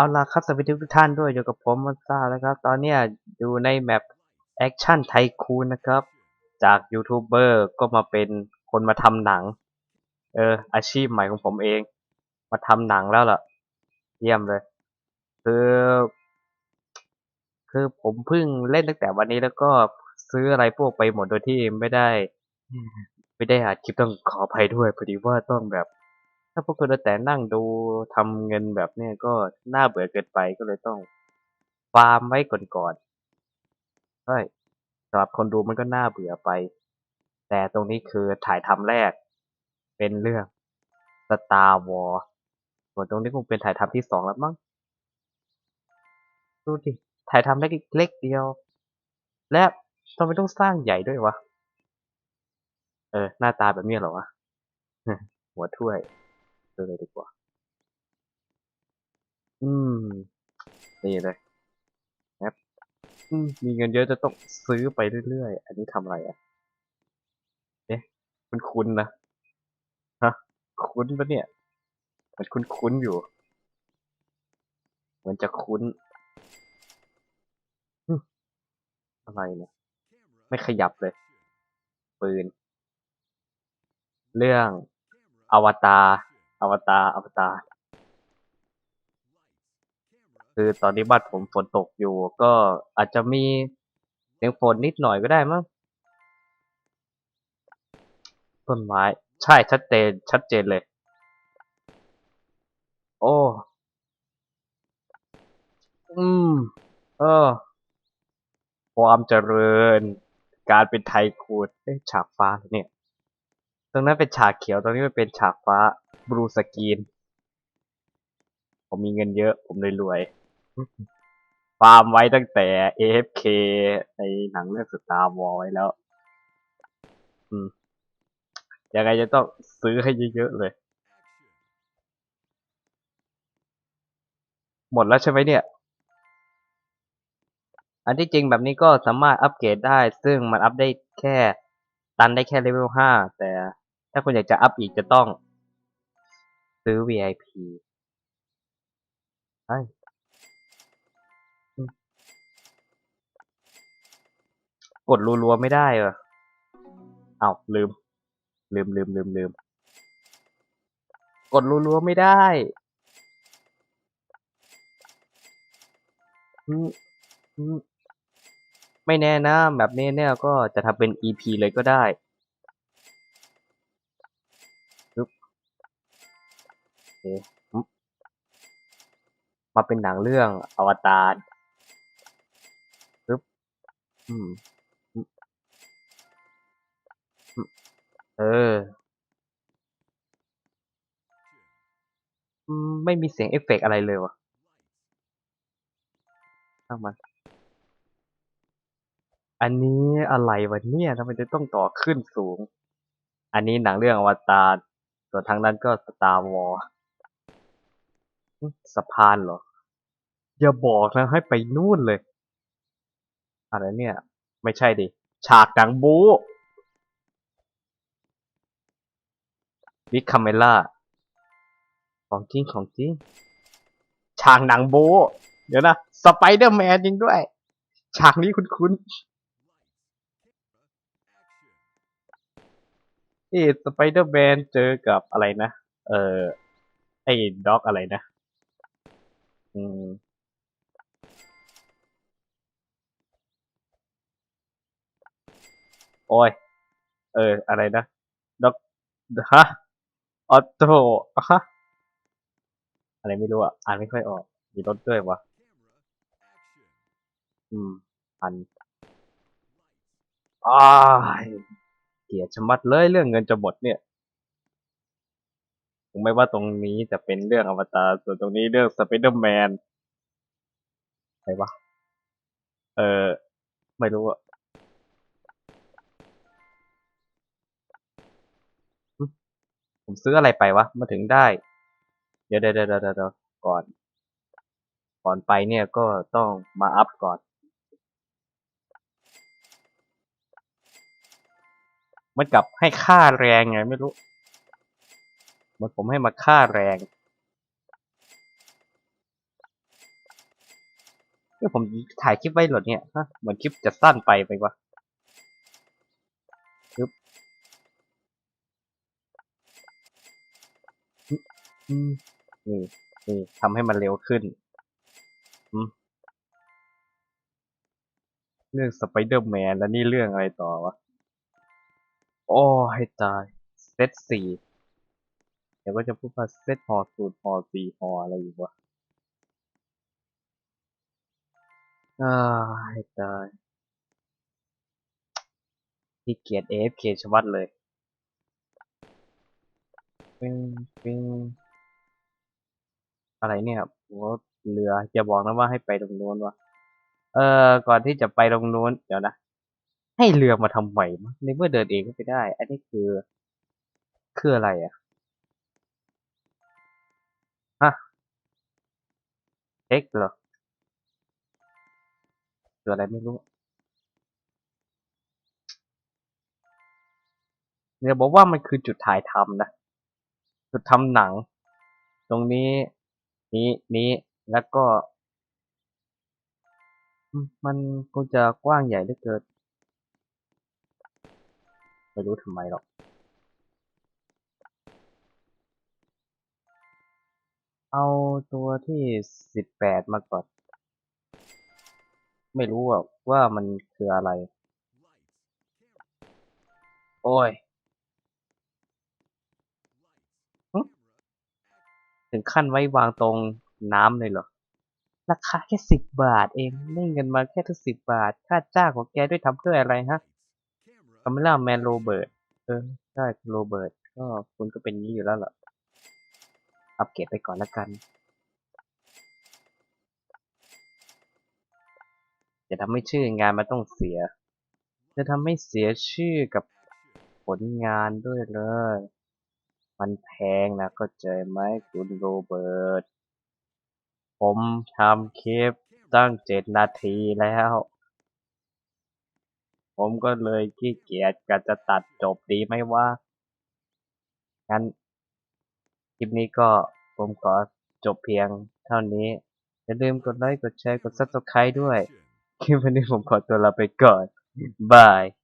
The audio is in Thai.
เอาล่ะครับสวัสดีทุกท่านด้วยอยู่กับผมมันซ่าแล้วครับ ตอนเนี้ยอยู่ในแมปแอคชั่นไทคูนนะครับ จากยูทูบเบอร์ก็มาเป็นคนมาทำหนัง เออ อาชีพใหม่ของผมเอง มาทำหนังแล้วล่ะ เยี่ยมเลย คือ คือผมเพิ่งเล่นตั้งแต่วันนี้แล้วก็ซื้ออะไรพวกไปหมดโดยที่ไม่ได้ ไม่ได้อัดคลิปต้องขออภัยด้วยพอดีว่าต้องแบบ ถ้าพวกคุณแต่นั่งดูทำเงินแบบเนี้ยก็น่าเบื่อเกินไปก็เลยต้อง ฟาร์มไว้ก่อนๆใช่สำหรับคนดูมันก็น่าเบื่อไป แต่ตรงนี้คือถ่ายทำแรก เป็นเรื่อง Star Wars ส่วนตรงนี้คงเป็นถ่ายทำที่สองแล้วมั้งดูดิถ่ายทำเล็กเล็กเดียว และทำไมต้องสร้างใหญ่ด้วยวะ เออ หน้าตาแบบนี้เหรอวะ หัวถ้วย ดูเลยดีกว่า อืม นี่เลยแอปอืมมีเงินเยอะจะต้องซื้อไปเรื่อยๆ อันนี้ทำอะไรอะ เอ๊ะ คุณคุ้นนะ ฮะ คุ้นปะเนี่ย มันคุ้นๆอยู่ เหมือนจะคุ้นอืมอะไรเนี่ย ไม่ขยับเลย ปืน เรื่องอวตาร อวตารอวตารคือตอนนี้บ้านผมฝนตกอยู่ ก็อาจจะมีเสียงฝนนิดหน่อยก็ได้มั้งต้นไม้ ใช่ชัดเจน ชัดเจนเลย โอ้อืม เออ ความเจริญ การเป็นไทคูนเอ๊ะฉากฟ้าเหรอเนี่ย ตรงนั้นเป็นฉากเขียว ตรงนี้มันเป็นฉากฟ้าบลูสกรีน ผมมีเงินเยอะ ผมเลยรวยฟาร์มไว้ตั้งแต่ AFK ในหนังเรื่อง Star Wars ไว้แล้ว อืม ยังไงจะต้องซื้อให้เยอะๆเลย หมดแล้วใช่ไหมเนี่ย อันที่จริงแบบนี้ก็สามารถอัปเกรดได้ ซึ่งมันอัพได้แค่ ตันได้แค่เลเวลห้าแต่ ถ้าคุณอยากจะอัพอีกจะต้อง ซื้อ VIP ใช่กดรัวๆไม่ได้เหรอเอาวลืม ลืมลืมลืมลืมกดรัวๆไม่ได้ไม่แน่นะแบบนี้เนี่ยก็จะทำเป็น EP เลยก็ได้ปึ๊บโอเคอื มมาเป็นหนังเรื่องอวตารปึ๊บอืมอืมอืมเอออืมไม่มีเสียงเอฟเฟกต์อะไรเลยวะช่างมัน อันนี้อะไรวะเนี่ยทำไมจะต้องต่อขึ้นสูง อันนี้หนังเรื่องอวตารส่วนทางนั้นก็สตาร์วอร์ สะพานเหรอ อย่าบอกนะให้ไปนู่นเลย อะไรเนี่ย ไม่ใช่ดิ ฉากหนังบู๊บิ๊กคาเมล่า ของจริงของจริง ฉากหนังบู๊เดี๋ยวนะ สไปเดอร์แมนจริงด้วย ฉากนี้คุ้นๆนี่สไปเดอร์แมนเจอกับอะไรนะ เออไอ้ด็อกอะไรนะ อืม โอ้ย เออ อะไรนะด็อกฮะออโต้ฮะอะไรไม่รู้อะ อ่านไม่ค่อยออก มีรถด้วยวะ อืมพันอ้ายเกลียดชะมัดเลยเรื่องเงินจะหมดเนี่ย ถึงไม่ว่าตรงนี้จะเป็นเรื่องอวตารส่วนตรงนี้เรื่องสไปเดอร์แมนอะไรวะ เออ ไม่รู้อะผมซื้ออะไรไปวะ มาถึงได้ เดี๋ยวเดี๋ยวเดี๋ยวเดี๋ยวก่อน ก่อนไปเนี่ยก็ต้องมาอัพก่อน มันกลับให้ค่าแรงไงไม่รู้ มันผมให้มาค่าแรงนี่ผมถ่ายคลิปไว้หรอเนี่ยฮะเหมือนคลิปจะสั้นไปไปวะปึ๊บนี่นี่ทำให้มันเร็วขึ้นเรื่องสไปเดอร์แมนแล้วนี่เรื่องอะไรต่อวะ โอ้ให้ตาย เซตสี่ เดี๋ยวก็จะพูดว่าเซตฮอสูตรฮอสี่ฮออะไรอยู่วะอ่าให้ตายที่เกียด AFK ชวัดเลยปิงปิงอะไรเนี่ยโอ้เรืออย่าบอกนะว่าให้ไปตรงนู้นวะเออ ก่อนที่จะไปตรงนู้นเดี๋ยวนะ ให้เรือมาทำไมมะในเมื่อเดินเองก็ไปได้ อันนี้คือ คืออะไรอะ เอ็กเหรอคืออะไรไม่รู้ เนี่ยบอกว่ามันคือจุดถ่ายทำนะ จุดทำหนัง ตรงนี้ นี้ นี้ แล้วก็ มันคงจะกว้างใหญ่เหลือเกิน ไม่รู้ทำไมหรอก เอาตัวที่สิบแปดมาก่อน ไม่รู้อะว่ามันคืออะไร โอ้ยถึงขั้นไว้วางตรงน้ำเลยเหรอ ราคาแค่สิบบาทเองได้เงินมาแค่ทั้งสิบบาท ค่าจ้างของแกด้วยทำเพื่ออะไรฮะคาเมล่าแมนโรเบิร์ต เออ ใช่โรเบิร์ต ก็คุณก็เป็นอย่างนี้อยู่แล้วเหรอ อัปเกรดไปก่อนละกัน จะทำให้ชื่องานมันต้องเสีย จะทำให้เสียชื่อกับผลงานด้วยเลย มันแพงนะก็เจอไหมคุณโรเบิร์ต ผมทำคลิปตั้งเจ็ดนาทีแล้ว ผมก็เลยขี้เกียจกันจะตัดจบดีไหมว่างั้น ลิปนี้ก็ผมขอจบเพียงเท่านี้ อย่าลืมกดไลค์ กดแชร์ กด subscribe ด้วย คลิปวันนี้ผมขอตัวลาไปก่อน บาย